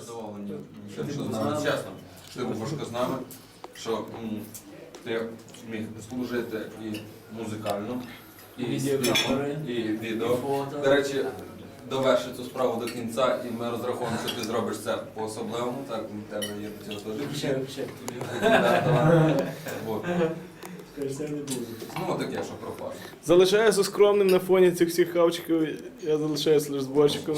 задоволені що з нами, чесно. Ти Кубушка з нами, що м, ти міг служити і музикально, і, Відеокамери. і відео. Фото. До речі, доверши цю справу до кінця, і ми розраховуємо, що ти зробиш це по-особливому. Так, в тебе є до цього теж. Ще, ще. Да, давай. Вот. Скажи, це не буде. Ну, таке, що про фарш. Залишаюся скромним на фоні цих всіх хавчиків. Я залишаюся лише зборщиком.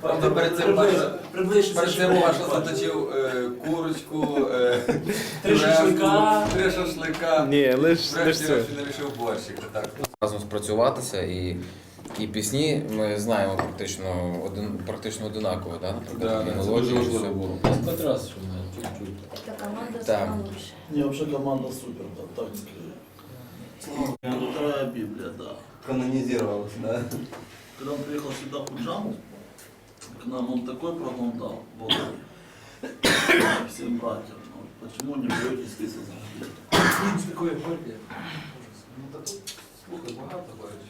Правда, перед цим Паша, Приближся. перед цим Паша заточив е, курочку, е, Три пюрешку, шашлика. три шашлика. Ні, лиш Врешті це. решті вирішив борщик. Так. разом спрацюватися і, і пісні ми знаємо практично один практично одинаково, да? Наприклад, да, і це мелодії, дуже і все важливо. було. Хоть раз, що ми чуть-чуть. Эта команда Так. Не, вообще команда супер, да, так скажи. Вторая Библия, да. Канонізувалося, да? Когда он приехал сюда, в Худжан, к нам он такой прогон дал, Володе, всем братьям. Ну, Почему не боитесь здесь зажгли? З такої горді. Ну, так, слухай, багато говорить.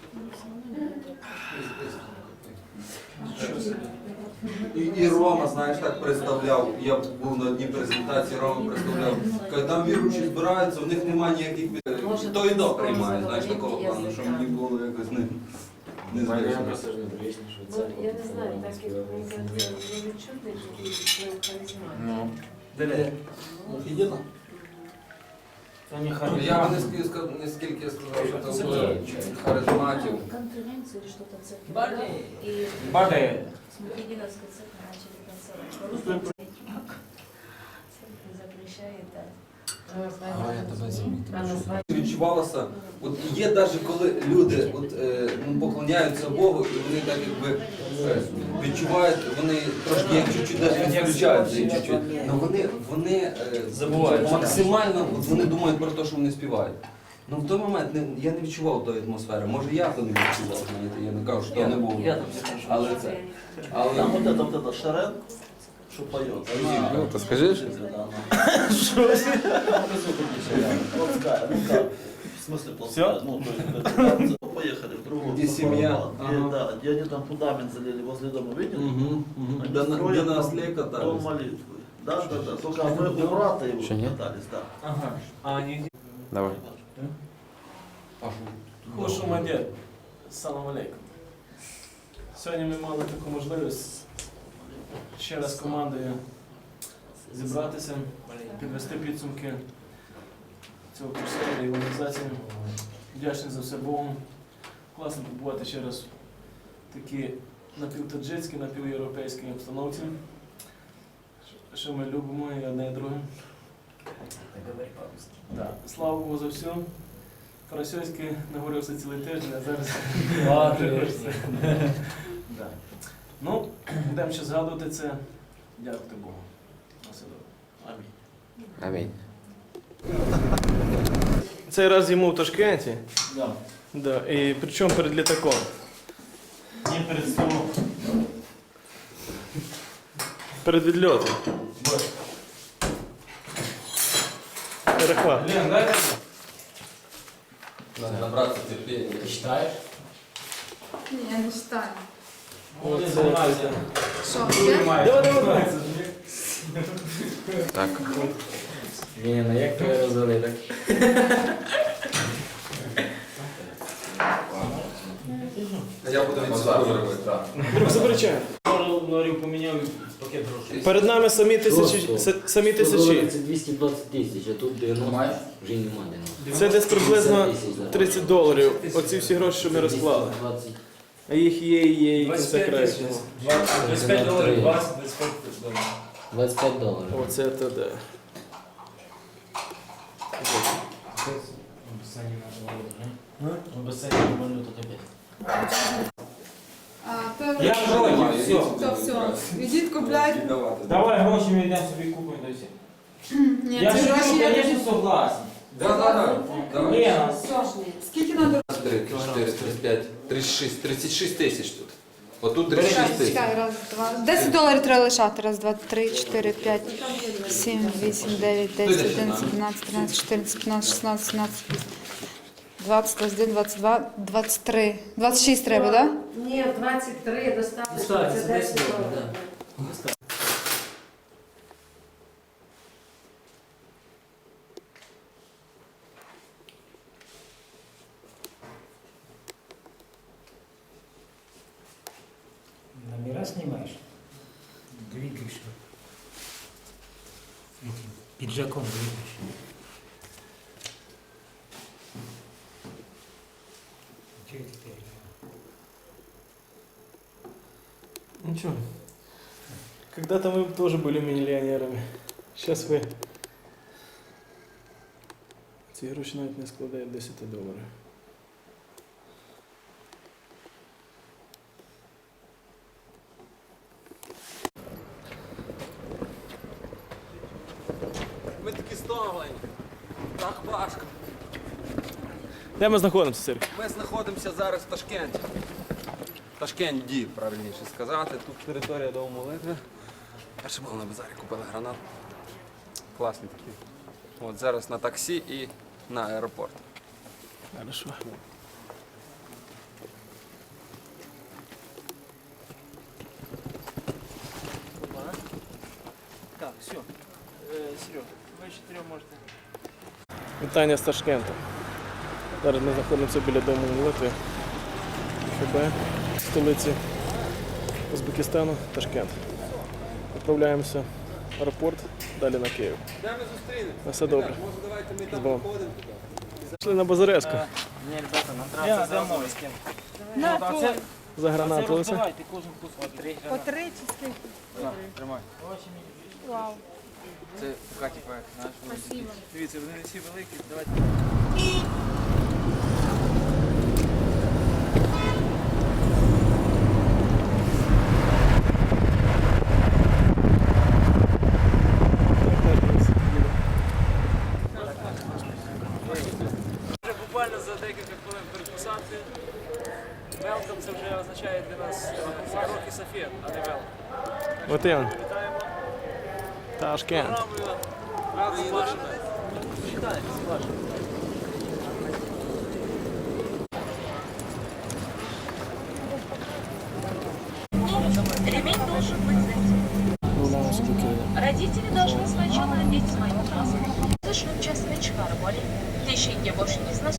І, і Рома, знаєш, так представляв. Я був на одній презентації, Рома представляв. Каже, там віруючі збираються, у них немає ніяких від- то і до приймають, знаєш, такого плану, що мені було якось не, не Я звично. не що це. я не знаю, так як мені кажется, ви відчутний такий свою харизматику. Ну. Де? Офигенно. Це не Ну, Я не скільки сказав, не скільки сказав, що там були харизматів. Конференцию или что-то в церкви. Бали. да, И Баде. с Мухидиновской церкви начали танцевать. Церковь запрещает, да. А, я тебе замітив. Відчувалося, от є навіть коли люди от, е, ну, поклоняються Богу, і вони так якби відчувають, вони трошки як чуть-чуть навіть відключаються і чуть-чуть. Ну вони, вони е, Забувають. максимально от, вони думають про те, що вони співають. Ну в той момент не, я не відчував тої атмосфери. Може я то не відчував, знаєте, я не кажу, що то не було. Але це. Але Там вот это, вот это Шарен, что поет. Она... Ну, то скажи. Да, она. Плотская, ну как? В смысле плотская? Ну, то есть, это, там, поехали в другую. Где семья? Где, Ага. Да, где они там фундамент залили возле дома, видели? Мгм, мгм. Они Де на- строят де на дом- ослі Дом катались. молитвы. Да, да, да. Только мы у брата его Что, нет? катались, да. Ага. А, ні. Давай. Хушу мадет. Салам алейкум. Сьогодні ми мали таку можливість ще раз командою зібратися, підвести підсумки цього курсу і організації. Вдячний за все Богу. Класно побувати ще раз в такій напівтаджицькій, напівєвропейській обстановці, що- ми любимо і одне і друге. Да. Слава Богу за все. Тарасьовський нагорівся цілий тиждень, а зараз Да. Ну, будемо ще згадувати це. Дякувати Богу. На все добре. Амінь. Амінь. Цей раз йому в Ташкенті. Да. Да. І причому перед літаком. Не перед столом. Перед відльотом. Перехват. Лен, дай это. Надо набратися терпіння. Ты читаешь? Ні, я не читаю. Молодец, Це- занимайся. Що, Ты я? понимаешь. Давай, давай, давай. Так. Ні, ну як тебе розвели, так? Я буду від себе робити. так. Друг. Норів поміняв пакет грошей. Перед нами самі тисячі. С- Самі Це 220 тисяч, а тут 90 вже нема 90. Це десь приблизно 50 тисяч, да. 30 доларів. Оці всі гроші, що ми розклали. 220. А їх є і є, і кінця 25 краю. тисяч. 25 доларів, 20, 25 доларів. 25 доларів. Оце то да. В басейні валюту капець. А, то... Я жодні, все. То все. Ідіть купляйте. Віддавати. Давай гроші ми йдемо собі купимо до всіх. Ні, Я ці ж гроші я... звісно, согласен. Да, да, да. Давай. Лена, Скільки треба? 3, 4, 35, 36, 36 тисяч тут. Отут Чекай, 36 тисяч. чекай, раз, два. 10 доларів треба лишати. Раз, два, три, чотири, п'ять, сім, вісім, дев'ять, десять, одинадцять, дванадцять, тринадцять, чотирнадцять, п'ятнадцять, шістнадцять, сімнадцять, 20, 21, 22, 23. 26 треба, так? Да? Ні, 23 достатньо. Достатньо, Це 10 10 доларів. да. Номера снимаешь? Двигаешь. Этим пиджаком двигаешь. Че теперь? Ничего. Когда-то мы тоже были миллионерами. Сейчас ви. Ці гроші навіть не складають 10 доларів. Стомлені. Так важко. Де ми знаходимося, Сергій? Ми знаходимося зараз в Ташкенті. Ташкенті, правильніше сказати. Тут територія дому молитви. Перше було на базарі, купили гранат. Класні такі. От зараз на таксі і на аеропорт. Хорошо. Так, все. Серега, можете. Вітання з Ташкенту. Зараз ми знаходимося біля дому молитви. ХБ, столиці Узбекистану, Ташкент. Відправляємося в аеропорт, далі на Київ. Де ми зустрінемося? Все добре. Може давайте ми там Богом. походимо? Пішли на Базареску. Ні, ребята, нам треба це зразу розкинути. На це, За це гранату лише. кожен кусок. По три чи скільки? Тримай. Вау. Це Каті Пек, наш Спасибо. Дивіться, вони всі великі, давайте. Вже буквально за декілька хвилин перед. Велком це вже означає для нас Фарук і Софія, а не велком. От він, Вітаємо Ташкент. Ремень должен быть Родители должны сначала одеть свою краску. Слышно, ну, часть мечка более. Ты еще не больше не знаешь.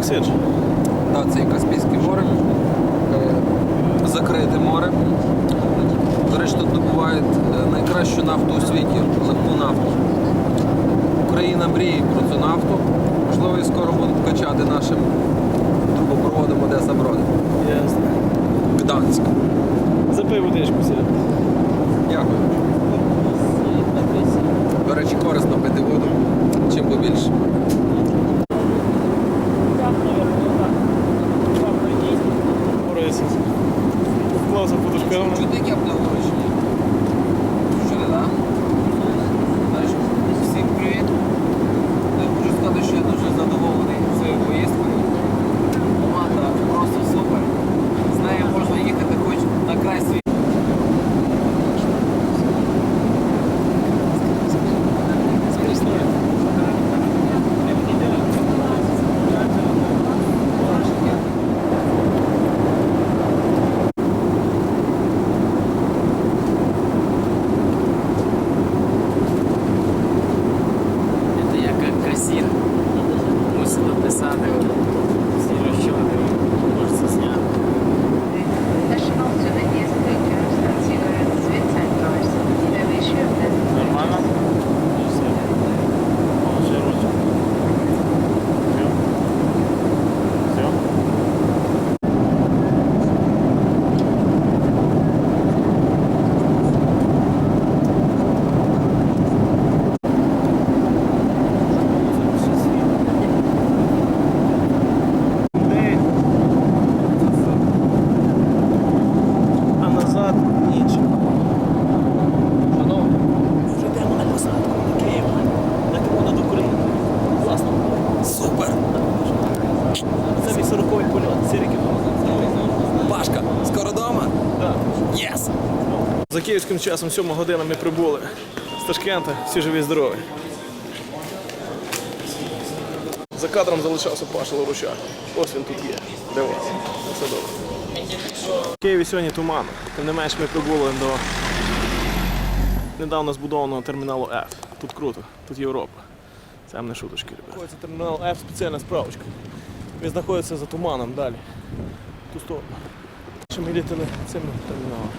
Так, Сидж? Так, це і Каспійське море. Закрите море. До речі, тут добувають е, найкращу нафту у світі, легку нафту. Україна мріє про цю нафту. Можливо, і скоро будуть качати нашим трубопроводом Одеса Брод. Ясно. Гданськ. Запий водичку, Сидж. Дякую. До речі, корисно пити воду. Чим побільше. Київським часом 7 година ми прибули з Ташкента, всі живі здорові. За кадром залишався Паша Лорущак. Ось він тут є. Де вас? Все добре. В Києві сьогодні туман. Тим не менш ми прибули до недавно збудованого терміналу F. Тут круто, тут Європа. Це не шуточки, ребята. Це термінал F спеціальна справочка. Він знаходиться за туманом далі. Ту сторону. Ми літали цим терміналом.